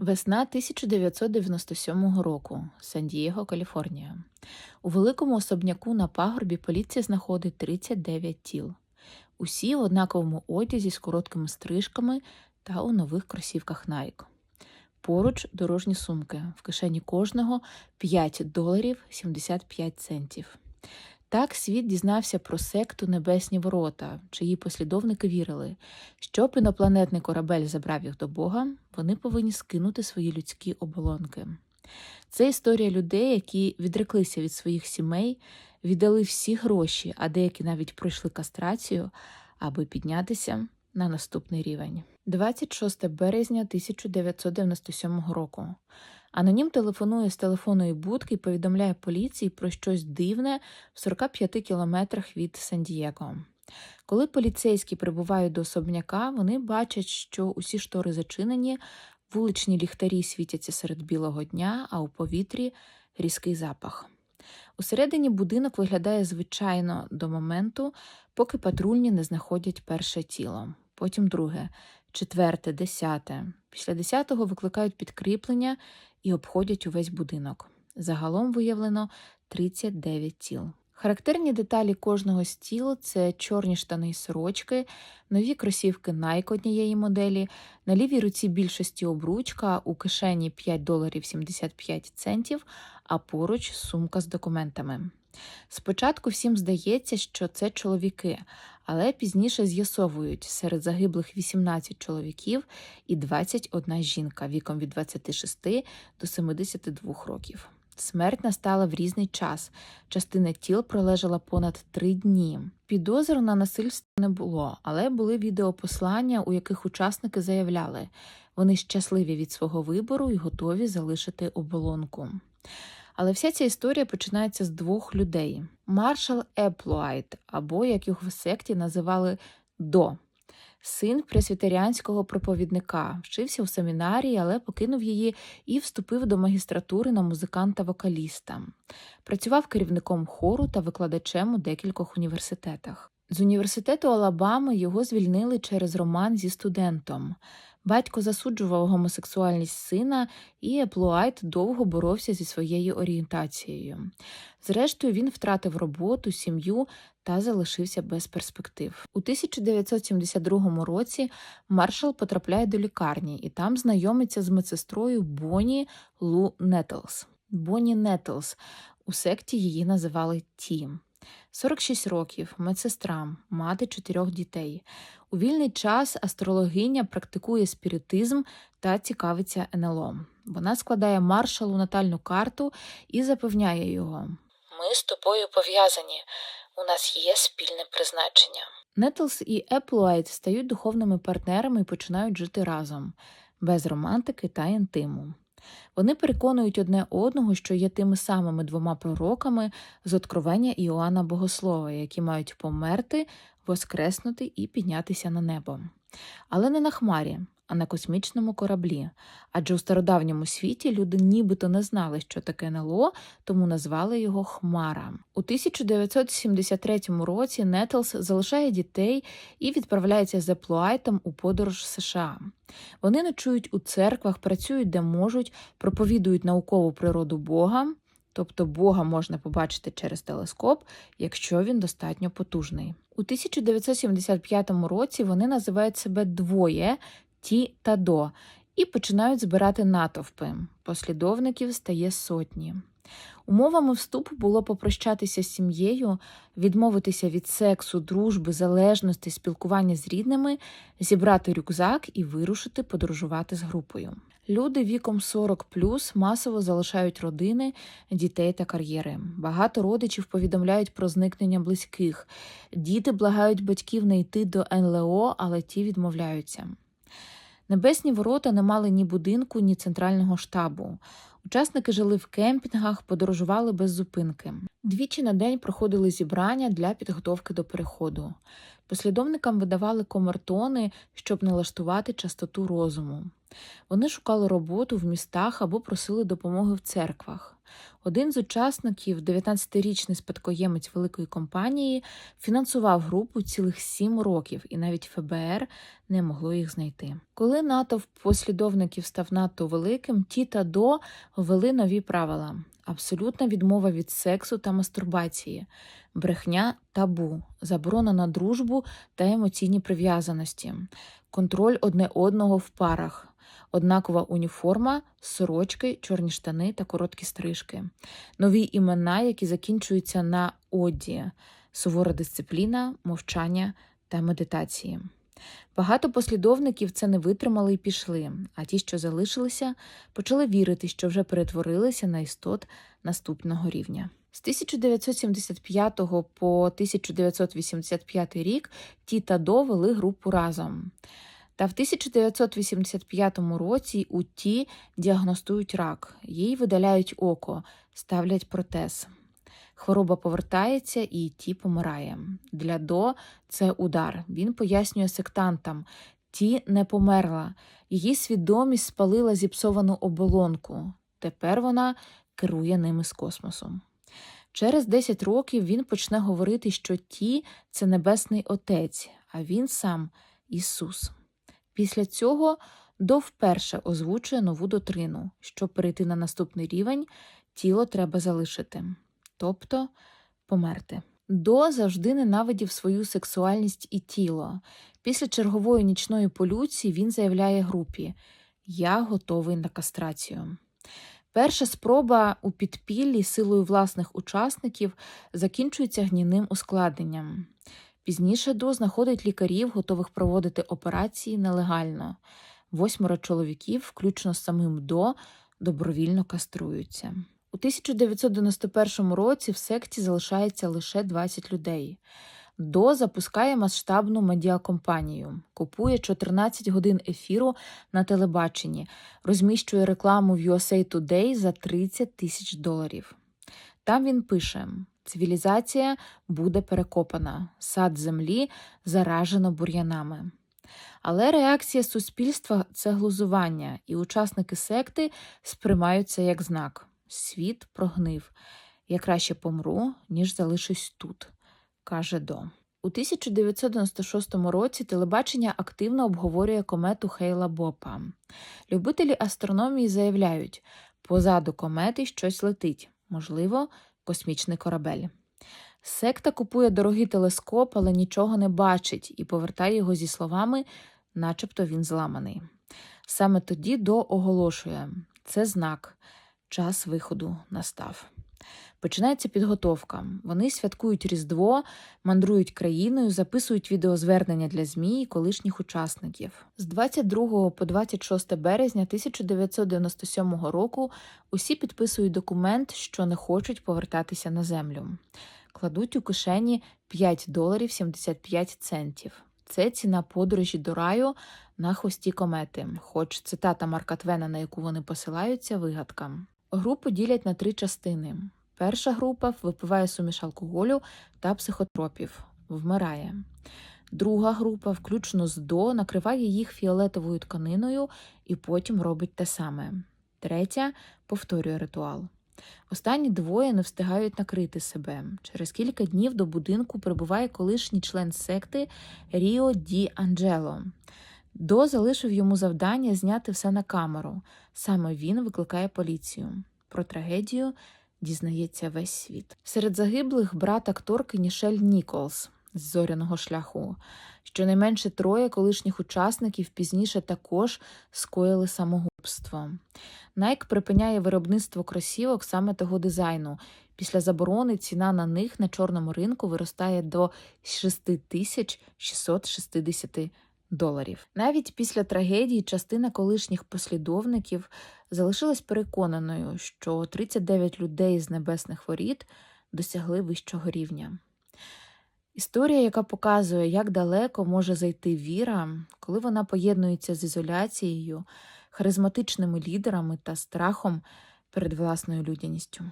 Весна 1997 року, Сан-Дієго, Каліфорнія. У великому особняку на пагорбі поліція знаходить 39 тіл. Усі в однаковому одязі з короткими стрижками та у нових кросівках Nike. Поруч дорожні сумки, в кишені кожного 5 доларів 75 центів. Так світ дізнався про секту Небесні Ворота, чиї послідовники вірили, щоб інопланетний корабель забрав їх до Бога, вони повинні скинути свої людські оболонки. Це історія людей, які відреклися від своїх сімей, віддали всі гроші, а деякі навіть пройшли кастрацію, аби піднятися на наступний рівень. 26 березня 1997 року. Анонім телефонує з телефонної будки і повідомляє поліції про щось дивне в 45 кілометрах від Сан-Дієго. Коли поліцейські прибувають до особняка, вони бачать, що усі штори зачинені, вуличні ліхтарі світяться серед білого дня, а у повітрі різкий запах. Усередині будинок виглядає звичайно до моменту, поки патрульні не знаходять перше тіло, потім друге, четверте, десяте. Після десятого викликають підкріплення і обходять увесь будинок. Загалом виявлено 39 тіл. Характерні деталі кожного з тіл це чорні штани й сорочки, нові кросівки Nike однієї моделі, на лівій руці більшості обручка, у кишені 5 доларів 75 центів, а поруч сумка з документами. Спочатку всім здається, що це чоловіки, але пізніше з'ясовують серед загиблих 18 чоловіків і 21 жінка віком від 26 до 72 років. Смерть настала в різний час. Частина тіл пролежала понад три дні. Підозр на насильство не було, але були відеопослання, у яких учасники заявляли, вони щасливі від свого вибору і готові залишити оболонку. Але вся ця історія починається з двох людей: Маршал Еплуайт, або як його в секті називали До, син пресвітеріанського проповідника, вчився у семінарії, але покинув її і вступив до магістратури на музиканта-вокаліста. Працював керівником хору та викладачем у декількох університетах. З університету Алабами його звільнили через роман зі студентом. Батько засуджував гомосексуальність сина, і Еплуайт довго боровся зі своєю орієнтацією. Зрештою, він втратив роботу, сім'ю та залишився без перспектив. У 1972 році маршал потрапляє до лікарні і там знайомиться з медсестрою Бонні Лу Нетлс. Бонні Нетлс у секті її називали Ті. 46 років, медсестра, мати чотирьох дітей. У вільний час астрологиня практикує спіритизм та цікавиться НЛО. Вона складає маршалу натальну карту і запевняє його: Ми з тобою пов'язані. У нас є спільне призначення. Нетлс і Еплуайт стають духовними партнерами і починають жити разом, без романтики та інтиму. Вони переконують одне одного, що є тими самими двома пророками з откровення Іоанна Богослова, які мають померти, воскреснути і піднятися на небо. Але не на хмарі, а на космічному кораблі. Адже у стародавньому світі люди нібито не знали, що таке НЛО, тому назвали його Хмара. У 1973 році Нетлс залишає дітей і відправляється з Еплуайтом у подорож США. Вони ночують у церквах, працюють де можуть, проповідують наукову природу Бога. Тобто Бога можна побачити через телескоп, якщо він достатньо потужний. У 1975 році вони називають себе двоє Ті та До і починають збирати натовпи. Послідовників стає сотні. Умовами вступу було попрощатися з сім'єю, відмовитися від сексу, дружби, залежності, спілкування з рідними, зібрати рюкзак і вирушити подорожувати з групою. Люди віком 40 масово залишають родини, дітей та кар'єри. Багато родичів повідомляють про зникнення близьких. Діти благають батьків не йти до НЛО, але ті відмовляються. Небесні ворота не мали ні будинку, ні центрального штабу. Учасники жили в кемпінгах, подорожували без зупинки. Двічі на день проходили зібрання для підготовки до переходу. Послідовникам видавали комертони, щоб налаштувати частоту розуму. Вони шукали роботу в містах або просили допомоги в церквах. Один з учасників, 19-річний спадкоємець великої компанії, фінансував групу цілих сім років, і навіть ФБР не могло їх знайти. Коли натовп послідовників став надто великим, ті та до ввели нові правила: абсолютна відмова від сексу та мастурбації, брехня табу, заборона на дружбу та емоційні прив'язаності, контроль одне одного в парах. Однакова уніформа, сорочки, чорні штани та короткі стрижки, нові імена, які закінчуються на оді, сувора дисципліна, мовчання та медитації. Багато послідовників це не витримали і пішли, а ті, що залишилися, почали вірити, що вже перетворилися на істот наступного рівня. З 1975 по 1985 рік ті та до вели групу разом. Та в 1985 році у ті діагностують рак, їй видаляють око, ставлять протез. Хвороба повертається і ті помирає. Для до це удар. Він пояснює сектантам: ті не померла, її свідомість спалила зіпсовану оболонку. Тепер вона керує ними з космосу. Через 10 років він почне говорити, що ті це Небесний Отець, а він сам Ісус. Після цього до вперше озвучує нову дотрину, щоб перейти на наступний рівень, тіло треба залишити, тобто померти. До завжди ненавидів свою сексуальність і тіло. Після чергової нічної полюції він заявляє групі: Я готовий на кастрацію. Перша спроба у підпіллі силою власних учасників закінчується гнінним ускладненням. Пізніше до знаходить лікарів, готових проводити операції нелегально. Восьмеро чоловіків, включно з самим до, добровільно каструються. У 1991 році в секті залишається лише 20 людей. До запускає масштабну медіакомпанію, купує 14 годин ефіру на телебаченні, розміщує рекламу в USA Today за 30 тисяч доларів. Там він пише: цивілізація буде перекопана, сад землі заражено бур'янами. Але реакція суспільства це глузування, і учасники секти сприймають це як знак: світ прогнив. Я краще помру, ніж залишусь тут, каже До. У 1996 році телебачення активно обговорює комету Хейла Бопа. Любителі астрономії заявляють, позаду комети щось летить, можливо, космічний корабель. Секта купує дорогий телескоп, але нічого не бачить і повертає його зі словами, начебто він зламаний. Саме тоді до оголошує це знак, час виходу настав. Починається підготовка. Вони святкують Різдво, мандрують країною, записують відеозвернення для ЗМІ і колишніх учасників. З 22 по 26 березня 1997 року усі підписують документ, що не хочуть повертатися на землю. Кладуть у кишені 5 доларів 75 центів. Це ціна подорожі до раю на хвості комети, хоч цитата Марка Твена, на яку вони посилаються, вигадка. Групу ділять на три частини. Перша група випиває суміш алкоголю та психотропів, вмирає. Друга група, включно з до, накриває їх фіолетовою тканиною і потім робить те саме. Третя повторює ритуал. Останні двоє не встигають накрити себе. Через кілька днів до будинку прибуває колишній член секти Ріо Ді Анджело. До залишив йому завдання зняти все на камеру. Саме він викликає поліцію. Про трагедію дізнається весь світ. Серед загиблих брат акторки Нішель Ніколс з зоряного шляху. Щонайменше троє колишніх учасників пізніше також скоїли самогубство. Найк припиняє виробництво кросівок саме того дизайну. Після заборони ціна на них на чорному ринку виростає до 6660 доларів. Навіть після трагедії частина колишніх послідовників залишилась переконаною, що 39 людей з небесних воріт досягли вищого рівня. Історія, яка показує, як далеко може зайти віра, коли вона поєднується з ізоляцією, харизматичними лідерами та страхом перед власною людяністю.